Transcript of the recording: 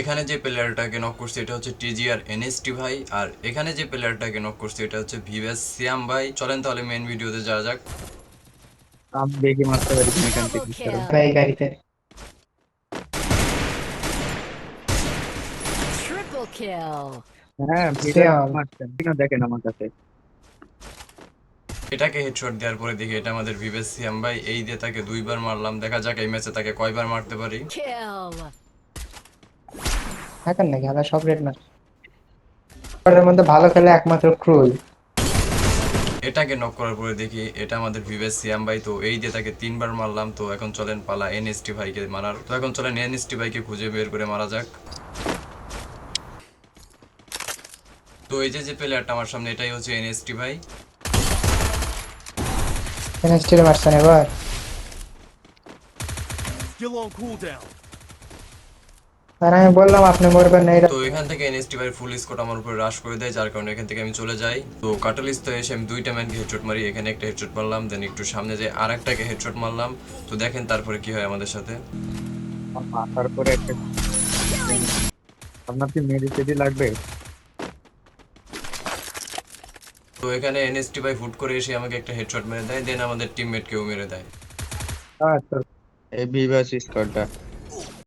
এখানে যে প্লেয়ারটাকে নক করছে এটা হচ্ছে টিজিআর এনএসটি ভাই আর এখানে যে প্লেয়ারটাকে নক করছে এটা হচ্ছে ভিভেস সিয়াম ভাই। চলেন তাহলে মেন ভিডিওতে যাওয়া যাক। আমি দেখি মারতে পারি এখান থেকে. ভাই গাড়িতে। Triple kill. হ্যাঁ ভিডিও মারছেন। কিনা দেখেন আমার কাছে? এটাকে হেডশট দেওয়ার পরে দেখি এটা আমাদের ভিভেস সিয়াম ভাই। এই দিয়ে তাকে দুইবার মারলাম। দেখা যাক এই ম্যাচে তাকে কয়বার মারতে পারি। নাকি? আমরা সব রেড মার মধ্যে ভালো খেলে একমাত্র ক্রুই এটাকে নক করার পরে দেখি এটা আমাদের ভিভেস সিয়াম ভাই। তো এই দিয়ে তাকে তিনবার মারলাম তো এখন চলেন পালা এনএসটি ভাইকে মারার। তো এখন চলেন এনএসটি ভাইকে খুঁজে বের করে মারা যাক। তো এই যে যে প্লেয়ারটা আমার সামনে এটাই হচ্ছে এনএসটি ভাই। এনএসটির মারছেন এবার। Still on cooldown. আর আমি বললাম আপনি মরবেন না এটা তো এখান থেকে এনএসটি ভাই ফুল স্কোর আমার উপরে রাশ করে দেয় যার কারণে এখান থেকে আমি চলে যাই। তো কাটালিস তো এসে আমি দুইটা ম্যানকে হেডশট মারি এখানে একটা হেডশট মারলাম দেন একটু সামনে যে আর একটাকে হেডশট মারলাম। তো দেখেন তারপরে কি হয় আমাদের সাথে। আমার মাথার পরে একটা আপনার কি মেডিসিটি লাগবে? তো এখানে এনএসটি ভাই ফুট করে এসে আমাকে একটা হেডশট মেরে দেয় দেন আমাদের টিমমেটকেও মেরে দেয়। আচ্ছা। এই ভিভাস স্কোরটা